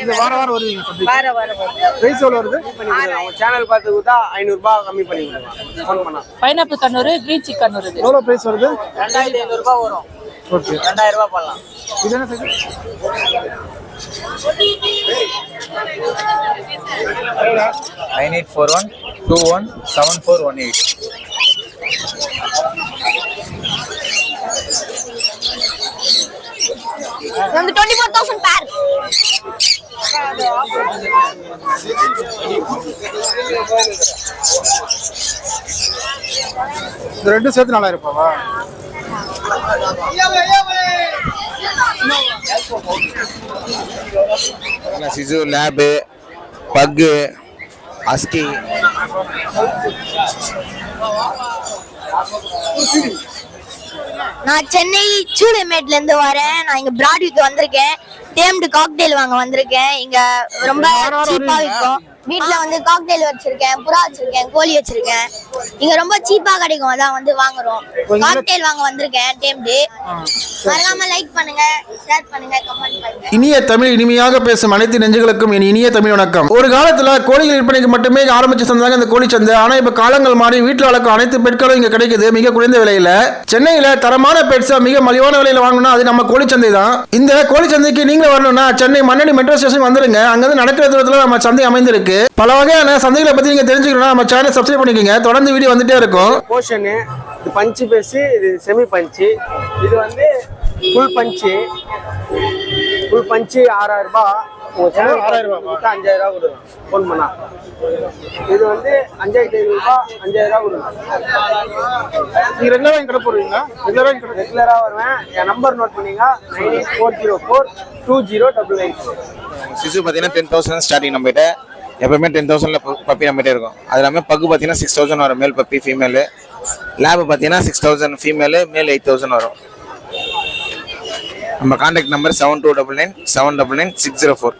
இந்த வாரம் வாரம் வருவீங்க வார வாரம் பிரைஸ் எவ்வளோ வருது? அவங்க சேனல் பார்த்து கொடுத்தா ஐநூறுரூபா கம்மி பண்ணி கொடுக்கலாம். ஃபோன் பண்ணா. Pineapple conure green cheek conure இது எவ்வளோ பிரைஸ் வருது? ரெண்டாயிரத்தி ஐநூறுரூபா வரும். ஓகே ரெண்டாயிரம் ரூபாய் பண்ணலாம் இது என்ன size nine eight four one two one seven four one eight வந்து டுவெண்ட்டி ஃபோர் தௌசண்ட் பேர் இந்த ரெண்டும் சேர்த்து நாலாயிரம் ரூபாவா சிசு லேபு பக்கு அஸ்கி. நான் சென்னை சூளைமேட்ல இருந்து வரேன். நான் இங்க பிராட்விக்கு வந்திருக்கேன். டேம்டு காக்டெயில் வாங்க வந்திருக்கேன். இங்க ரொம்ப சீப்பா விற்கும் வீட்ல வந்து காக்டெயில் வச்சிருக்கேன் புறா வச்சிருக்கேன் கோழி வச்சிருக்கேன். இங்க ரொம்ப சீப்பா கிடைக்கும் அதான் வந்து வாங்குறோம். காக்டெயில் வாங்க வந்திருக்கேன் டேம்டு மறக்காம லைக் பண்ணுங்க ஷேர் பண்ணுங்க கமெண்ட் பண்ணுங்க. இனிய தமிழ் இனிமையாக பேசும் அனைத்து நெஞ்சுகளுக்கும் என் இனிய தமிழ் வணக்கம். ஒரு காலத்துல கோழிகள் விற்பனைக்கு மட்டுமே ஆரம்பிச்ச சந்தை இந்த கோழி சந்தை ஆனா இப்ப காலங்கள் மாறி வீட்டில் வளர்க்கும் அனைத்து பெட்களும் இங்க கிடைக்குது மிக குறைந்த விலையில. சென்னையில தரமான பெட்ஸா மிக மலிவான விலையில வாங்கணும்னா அது நம்ம கோழி சந்தை தான். இந்த கோழி சந்தைக்கு நீங்களும் வரணும்னா சென்னை மண்ணடி மெட்ரோ ஸ்டேஷன் வந்துருங்க. அங்கிருந்து நடக்கிற தூரத்துல நம்ம சந்தை அமைந்திருக்கு. பல வகையான சந்தைகளை பத்தி நீங்க தெரிஞ்சுக்கணும்னா நம்ம சேனல் சப்ஸ்கிரைப் பண்ணிக்கோங்க. தொடர்ந்து வீடியோ வந்துட்டே இருக்கும். போர்ஷனு இது பஞ்சு பேஸு இது செமி பஞ்சு இது வந்து ஃபுல் பஞ்சு ஃபுல் பஞ்சு ஆறாயிரம் ரூபாய் உங்க சேனல் ஆறாயிரம்? கொடுத்தா அஞ்சாயிரம் ரூபாய் கொடுங்க. ஃபோன் பண்ணா. இது வந்து அஞ்சாயிரத்தி ஐநூறு ரூபாய் அஞ்சாயிரம் ரூபாய் கொடுங்க. நீங்க ரெகுலரா இங்க கடை போடுவீங்களா? ரெகுலரா கடை ரெகுலராக வருவேன். என் நம்பர் நோட் பண்ணீங்க nine eight four zero four two zero double nine சிசு பார்த்தீங்கன்னா டென் தௌசண்ட் ஸ்டார்டிங் நம்மகிட்ட எப்பவுமே டென் தௌசண்ட்ல பப்பி நம்மகிட்ட இருக்கும். அது இல்லாமல் பக்கு பார்த்தீங்கன்னா சிக்ஸ் தௌசண்ட் வரும். மேல் பப்பி ஃபீமேலு லேபு பார்த்தீங்கன்னா six thousand female male eight thousand வரும். நம்ம contact number seven two double nine seven double nine six zero four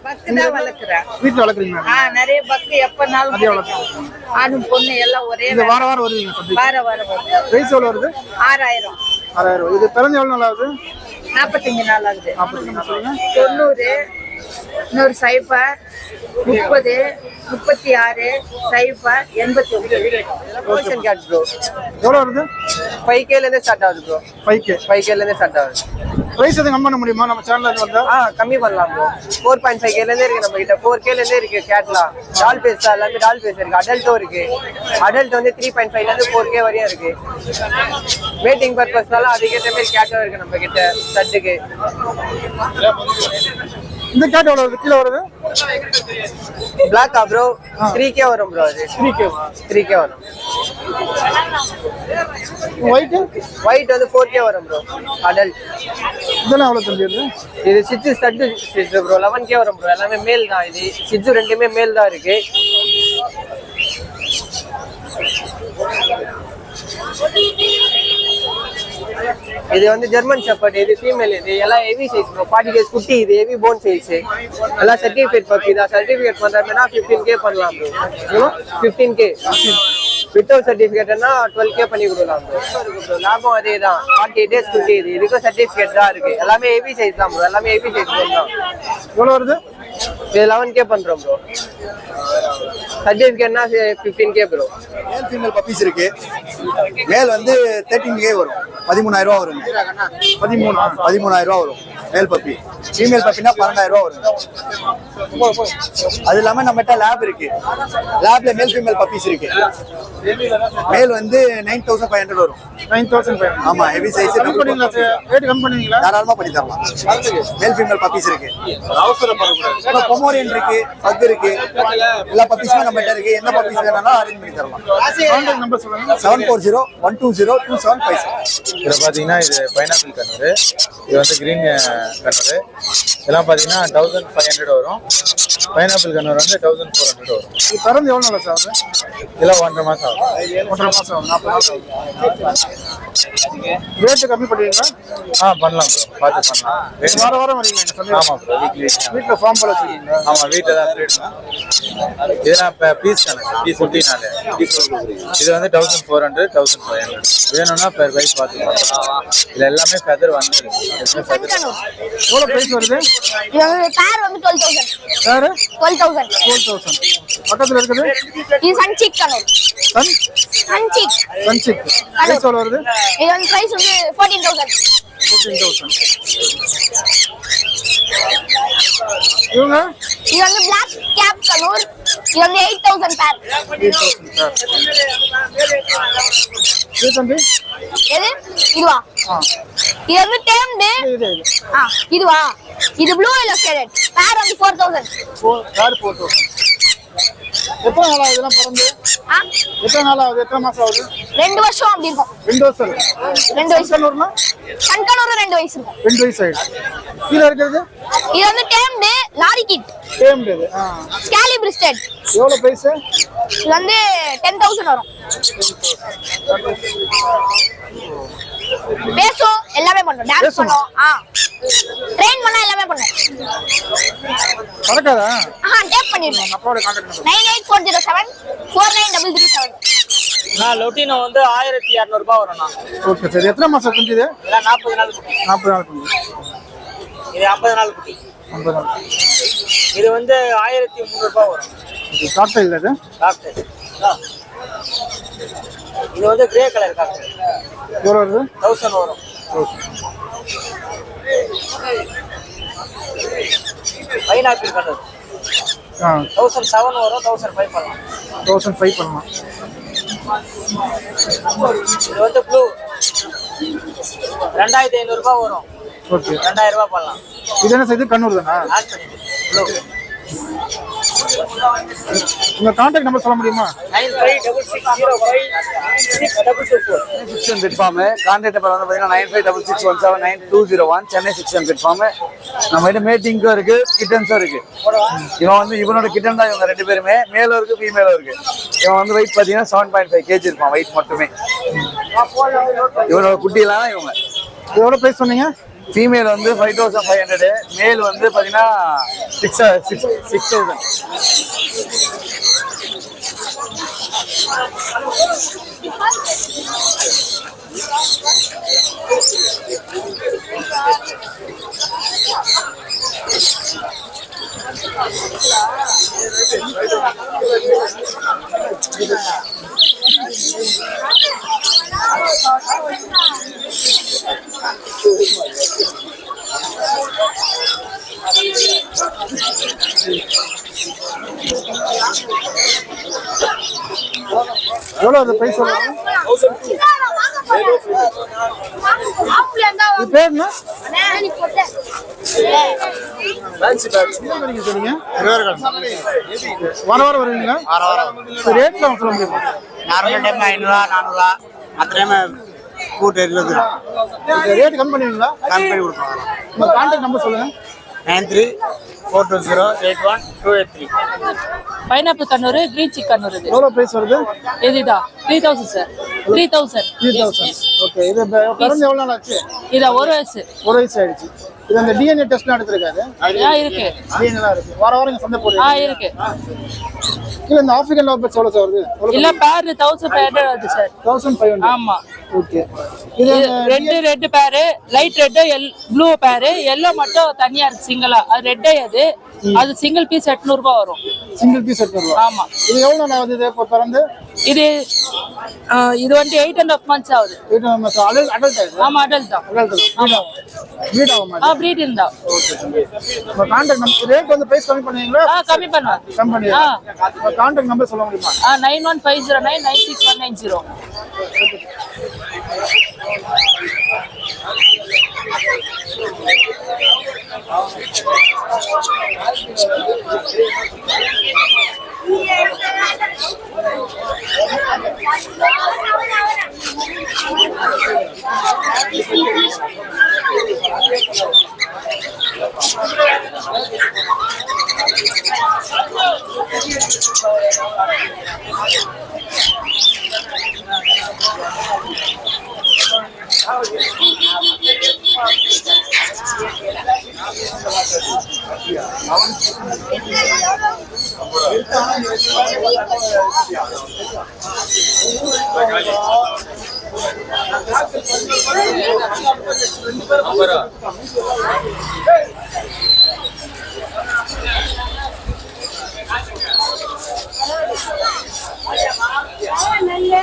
வீட்டில் வளர்க்குறீங்களா? ஆ நிறைய பக்கு எப்பனாலும். ஆணும் பொண்ணு எல்லாம் ஒரே இந்த வாரம் வாரம் வருவீங்க வாரம் வரும் பிரைஸ் எவ்வளோ வருது? ஆறாயிரம். ஆறாயிரம். இது பிறந்து எவ்வளோ நாள் ஆகுது? நாற்பத்தஞ்சு நாள் ஆகுது. தொண்ணூறு. இன்னொரு சைபர் முப்பது முப்பத்தி ஆறு சைபர் எண்பத்தி ஒன்பது கேட் ப்ரோ எவ்வளோ வருது? ஃபைவ் கேலேருந்தே ஸ்டார்ட் ஆகுது ப்ரோ ஃபைவ் கே ஃபைவ் கேலேருந்தே ஸ்டார்ட் ஆகுது. ப்ரைஸ் எதுவும் கம்மி பண்ண முடியுமா? நம்ம சேனல்ல இருந்து வந்தா? ஆ கம்மி பண்ணலாம் ப்ரோ ஃபோர் பாயிண்ட் ஃபைவ் கேலேருந்தே இருக்கு நம்ம கிட்ட. ஃபோர் கேலேருந்தே இருக்கு கேட்லாம் டால் பேஸ் எல்லாமே டால் பேஸ் இருக்கு. அடல்ட்டும் இருக்கு. அடல்ட் வந்து த்ரீ பாயிண்ட் ஃபைவ்லேருந்து ஃபோர் கே வரையும் இருக்கு. வெயிட்டிங் பர்பஸ்னால அதுக்கேற்ற மாதிரி கேட்டும் இருக்கு நம்ம கிட்ட ஸ்டட்டுக்கு இந்த கேட் எவ்வளோ வருது? கீழே வருது? பிளாக்கா ப்ரோ த்ரீ கே வரும் ப்ரோ அது. த்ரீ கேவா த்ரீ கே வரும். ஒயிட்டு ஒயிட் வந்து ஃபோர் கே வரும் ப்ரோ அடல்ட் இதெல்லாம் எவ்வளோ வருது இது சிச்சு ஸ்டட்டு சிச்சு ப்ரோ லெவன் கே வரும் ப்ரோ எல்லாமே மேல் தான் இது. சிச்சு ரெண்டுமே மேல் தான் இருக்கு. இது வந்து ஜெர்மன் ஷெப்பர்ட் இது ஃபீமேல் இது எல்லாம் ஹெவி சைஸ் ப்ரோ ஃபார்ட்டி கேஸ் குட்டி இது ஹெவி போன் சைஸ் எல்லாம் சர்டிஃபிகேட் பப்பி தான் சர்டிஃபிகேட் பண்ணுறதுனா ஃபிஃப்டீன் கே பண்ணலாம் ப்ரோ ஃபிஃப்டீன் கே வித்தவுட் சர்டிஃபிகேட்னா டுவெல் கே பண்ணி கொடுக்கலாம் ப்ரோ லாபம் அதே தான் ஃபார்ட்டி டேஸ் குட்டி இது. இதுக்கும் சர்டிஃபிகேட் தான் இருக்கு. எல்லாமே ஹெவி சைஸ் தான் ப்ரோ எல்லாமே ஹெவி சைஸ் தான். எவ்வளோ வருது? இது லெவன் கே பண்ணுறோம் bro சர்டிஃபிகேட்னா fifteen K bro male female puppies இருக்கு. மேல் வந்து தேர்ட்டின் கே வரும். பதிமூணாயிரம் ரூபா வரும். பதிமூணா பதிமூணாயிரம் ரூபா வரும். மேல் பப்பி ஃபீமேல் பப்பினா பன்னெண்டாயிரம் ரூபா வரும். அது இல்லாம நம்மகிட்ட லேப் இருக்கு. லேப்ல மேல் ஃபீமேல் பப்பீஸ் இருக்கு. மேல் வந்து நைன் தௌசண்ட் ஃபைவ் ஹண்ட்ரட் வரும். நைன் தௌசண்ட் ஃபைவ் ஆமா ஹெவி சைஸ் கம்மி பண்ணுவீங்களா ரேட் கம்மி பண்ணுவீங்களா தாராளமா பண்ணி தரலாம். மேல் ஃபீமேல் பப்பீஸ் இருக்கு. அப்புறம் பொமோரியன் இருக்கு பக் இருக்கு. எல்லா பப்பீஸுமே நம்மகிட்ட இருக்கு. என்ன பப்பீஸ் வேணாலும் அரேஞ்ச் பண்ணி தரலாம். Seven four zero one two zero two seven five இதில் பார்த்தீங்கன்னா இது பைனாப்பிள் கண்ணூர் இது வந்து க்ரீன் கண்ணூர் இதெல்லாம் பார்த்தீங்கன்னா தௌசண்ட் ஃபைவ் ஹண்ட்ரட் வரும். பைனாப்பிள் கண்ணூர் வந்து தௌசண்ட் ஃபோர் ஹண்ட்ரட் வரும். இது பிறந்து எவ்வளோ நாள் சார் ஆகுது? இதெல்லாம் ஒன்றரை மாதம் ஆகும். ஒன்றரை மாதம் ஆகும். நாற்பது ஆகும். ரேட்டு கம்மி பண்ணுவீங்களா ஆ பண்ணலாம் ப்ரோ பார்த்து பண்ணலாம். வாரம் வாரம் வரீங்க ஆமாம் ப்ரோ வீக்லி வீட்டில் ஃபார்ம் போல வச்சுருக்கீங்க ஆமாம் வீட்டில் தான் ப்ரீட் இதெல்லாம் பீஸ் கணக்கு பீஸ் குட்டினால. இது வந்து thousand four hundred thousand five hundred வேணும்னா பெர் பைஸ் பார்த்துக்கலாம். இதுல எல்லாமே ஃபெதர் வந்து எவ்வளோ ப்ரைஸ் வருது? பேர் வந்து டுவெல் தௌசண்ட் வேறு டுவெல் தௌசண்ட் டுவெல் தௌசண்ட் பக்கத்தில் இருக்குது? இது சன்சிக் கனூர் சன் சன்சிக் சன்சிக் ப்ரைஸ் எவ்வளோ வருது? இது வந்து பிரைஸ் வந்து ஃபோர்டீன் தௌசண்ட் ஃபோர்டீன் தௌசண்ட் இவங்க? இது வந்து பிளாக் கேப் கனூர். இது வந்து எயிட் தௌசண்ட் பேர் இது தம்பி? எது? இதுவா? இது வந்து டேம்டு ஆ இதுவா? இது ப்ளூ எல்லோ ஷேடட் பேர் வந்து ஃபோர் தௌசண்ட் கார் ஃபோர் தௌசண்ட் எத்தனை நாள் ஆகுது இதெல்லாம் பிறந்து? எத்தனை நாள் ஆகுது? எத்தனை மாசம் ஆகுது? ரெண்டு வருஷம் அப்படி இருக்கும். ரெண்டு வருஷம். ரெண்டு வயசு கண்ணூர்னா கண்கனூர் ரெண்டு வயசு இருக்கும். ரெண்டு வயசு ஆயிடுச்சு. கீழே இருக்கிறது? இது வந்து டேம்டு லாரி கிட் சேம் இது ஆ. ஸ்கேலி பிரிஸ்டட் எவ்வளோ ப்ரைஸு இது வந்து டென் தௌசண்ட் வரும். பேசும் எல்லாமே பண்ணும். டான்ஸ்? பண்ணும். ஆ. ட்ரெயின் பண்ணா எல்லாமே பண்ணும். மறக்காதா ஆஹா டேப் பண்ணிருக்கோம் அப்பாவோட contact number nine eight four zero seven four nine லொட்டினோ வந்து ஆயிரத்தி இரநூறுபா வரும்ண்ணா ஓகே சரி. எத்தனை மாசம் குஞ்சு நாற்பது நாள் நாற்பது நாள் குஞ்சு. இது ஐம்பது நாள் குட்டி. ஐம்பது நாள். இது வந்து ஆயிரத்தி முந்நூறுபா வரும். இது டாக்டர் இல்லை டாக்டர் இது வந்து கிரே கலர் டாக்டர் எவ்வளோ வருது? தௌசண்ட் வரும். பைனாப்பிள் கலர் தௌசண்ட் செவன் வரும் தௌசண்ட் ஃபைவ் பண்ணலாம் தௌசண்ட் ஃபைவ் பண்ணலாம். இது வந்து ப்ளூ ரெண்டாயிரத்தி ஐநூறுரூபா வரும். ஓகே ரெண்டாயிரம் ரூபாய் பண்ணலாம் இது என்ன செய்து கண்ணூர் தானா உங்கள் கான்டாக்ட் நம்பர் சொல்ல முடியுமா? Nine five double six zero five six double two four six contact number வந்து பார்த்தீங்கன்னா nine five double six one seven nine two zero one Chennai six farm நம்ம கிட்ட மேட்டிங்க்கும் இருக்கு கிட்டன்ஸும் இருக்கு. இவன் வந்து இவனோட கிட்டன் தான் இவங்க ரெண்டு பேருமே. மேலும் இருக்கு ஃபீமேலும் இருக்கு. இவன் வந்து வெயிட் பார்த்தீங்கன்னா செவன் பாயிண்ட் ஃபைவ் கேஜி இருப்பான் வெயிட் மட்டுமே. இவனோட குட்டியெல்லாம் இவங்க. எவ்வளோ ப்ரைஸ் சொன்னீங்க? ஃபீமேல் வந்து ஃபைவ் தௌசண்ட் ஃபைவ் ஹண்ட்ரடு மேல் வந்து பார்த்தீங்கன்னா சிக்ஸ் சிக்ஸ் சிக்ஸ் தௌசண்ட் எவ்வளோ அது ப்ரைஸ் சொல்லுங்க. பேர் என்ன? சொன்னீங்க வர வர வருவீங்களா ரேட்லாம் சொல்ல முடியுமா? நார்மல் டைம் ஐநூறுவா நானூறுவா மற்ற டைம் கூட்டு இருபது ரேட் கம்மி பண்ணுவீங்களா? கம்மி பண்ணி கொடுப்பாங்க உங்க கான்டாக்ட் நம்பர் சொல்லுங்க. Nine three four two zero eight one two eight three. Pineapple conure green cheek conure இது. எவ்வளோ ப்ரைஸ் வருது? இதுதா three thousand sir three thousand three thousand okay இது பிறந்து எவ்வளோ நாள் ஆச்சு? இதா ஒரு வயசு. ஒரு வயசு ஆயிடுச்சு. இது அந்த டிஎன்ஏ டெஸ்ட்லாம் எடுத்திருக்காரு? ஆ இருக்கு. டிஎன்ஏலாம் இருக்கு. வார வாரம் சந்தை ஆ போடுறீங்க இருக்கு. இல்லை இந்த ஆஃப்ரிக்கன் லவ் பேர்ட்ஸ் எவ்வளோ சார் வருது இல்ல பேர் தௌசண்ட் ஃபைவ் ஹண்ட்ரட் வருது சார் தௌசண்ட் ஃபைவ் ஹண்ட்ரட் ஆமா. ஓகே இது red red pair light red blue pair yellow மட்டும் தனியா இருக்கு சிங்கிளா அது ரெட்டே அது. அது சிங்கிள் பீஸ் எட்நூறுபா வரும். சிங்கிள் பீஸ் எட்நூறுபா. ஆமா. இது எவ்வளோ நான் வந்து இப்போ பிறந்து? இது இது வந்து எயிட் அண்ட் ஆஃப் மந்த்ஸ் ஆகுது. Eight and months adult adult ஆமா அடல்ட் தான். அடல்ட் தான். ஆமா. ப்ரீட் ஆகும் ஆ ப்ரீட் இருந்தா. ஓகே நம்ம காண்டாக்ட் நம்பர் ரேட் வந்து பிரைஸ் கம்மி பண்ணுவீங்களா? ஆ கம்மி பண்ணுவேன். கம்மி பண்ணுவேன் நம்ம காண்டாக்ட் நம்பர் சொல்ல முடியுமா? ஆ nine one five zero nine nine six one nine zero Thank you. Thank you. நல்ல